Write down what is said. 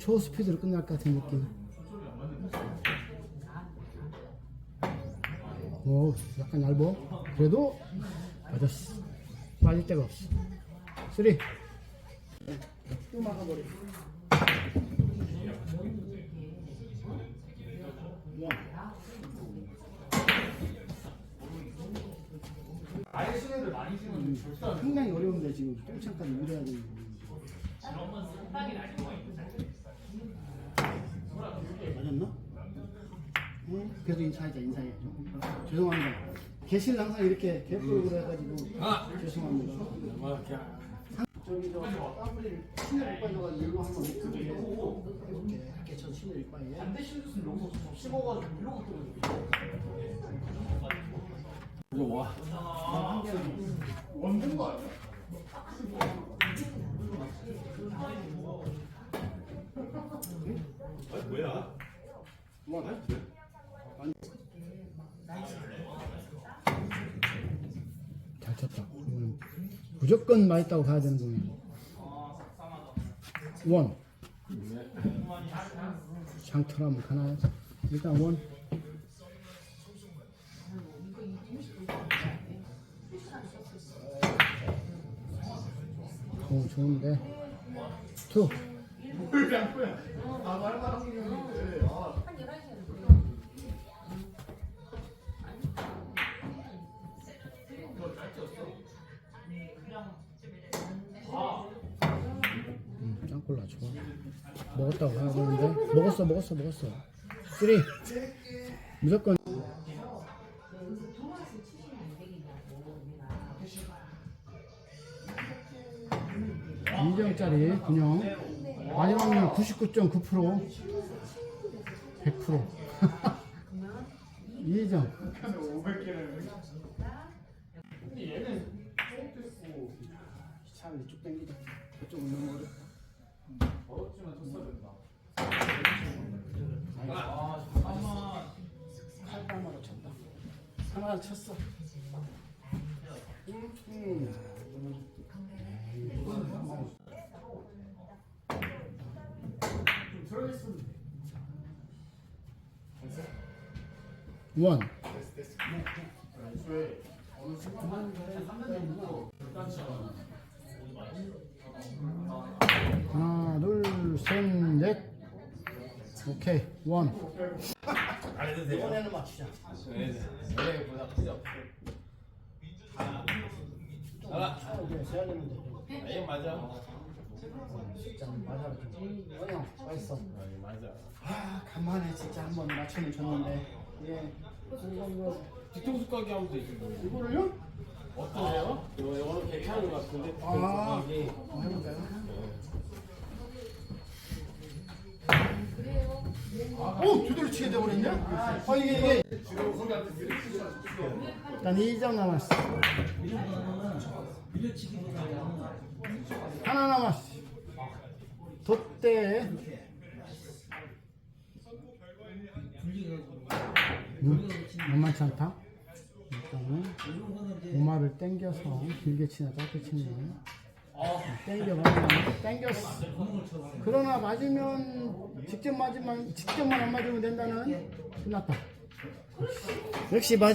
초스피드로 끝날 것 같은 느낌. 오, 약간 얇어. 그래도 맞았어. 빠질 데가 없어. 쓰리. 또 막아버려. 원. 음, 상당히 어려운데 지금 똥창까지 밀어야 되는 거. 맞았나? 응? 그래도 인사하자 인사해. 죄송합니다. 계시는 항상 이렇게 개뿔로 해가지고 죄송합니다. 저기 저 따블리를 신을 못 빠져가지고 일로 한번 이렇게 할게 전 신을 못 빠져 반대 신을 너무 씹어가지고 이러고 이거 와. 원된 거 아니야? 아니 뭐야? 원. 잘 쳤다. 무조건 맛있다고 가야 되는 거예요. 원. 샹트라면 가나요? 일단 원. 오, 좋은데. 투. 음, 짱콜라 좋아. 먹었다고 되는데. 먹었어, 먹었어, 먹었어. 쓰리. 무조건. 2점짜리 군용. 마지막은 99.9%. 100%. 2점. 차를 쭉 당기자. 저쪽 있는 거를. 칼발마로 쳤다. 하나 쳤어. 음, 음. 원. 하나, 오케이, 원. 이번에는 맞추자. 노래보다 크죠. 하나. 그래, 세야 되는데. 아예 맞아. 진짜 맞아. 원영, 맛있어. 아니 맞아. 아, 간만에 진짜 한번 맞추면 좋는데. 예. 뒤통수 가게 하면 되지 뭐. 이거를요? 어떠세요? 이거 이거는 괜찮은 것 같은데. 아. 어, 해볼까요? 오, 두드러 치게 돼버렸냐? 아, 이게, 이게. 일단 2점 남았어. 하나 남았어. 돛대. 음, 만만치 않다. 일단은 오마를 당겨서 길게 치나 짧게 치냐. 땡겨봐. 땡겼어. 그러나 맞으면 직접 맞으면 직접만 안 맞으면 된다는 끝났다. 역시 맞.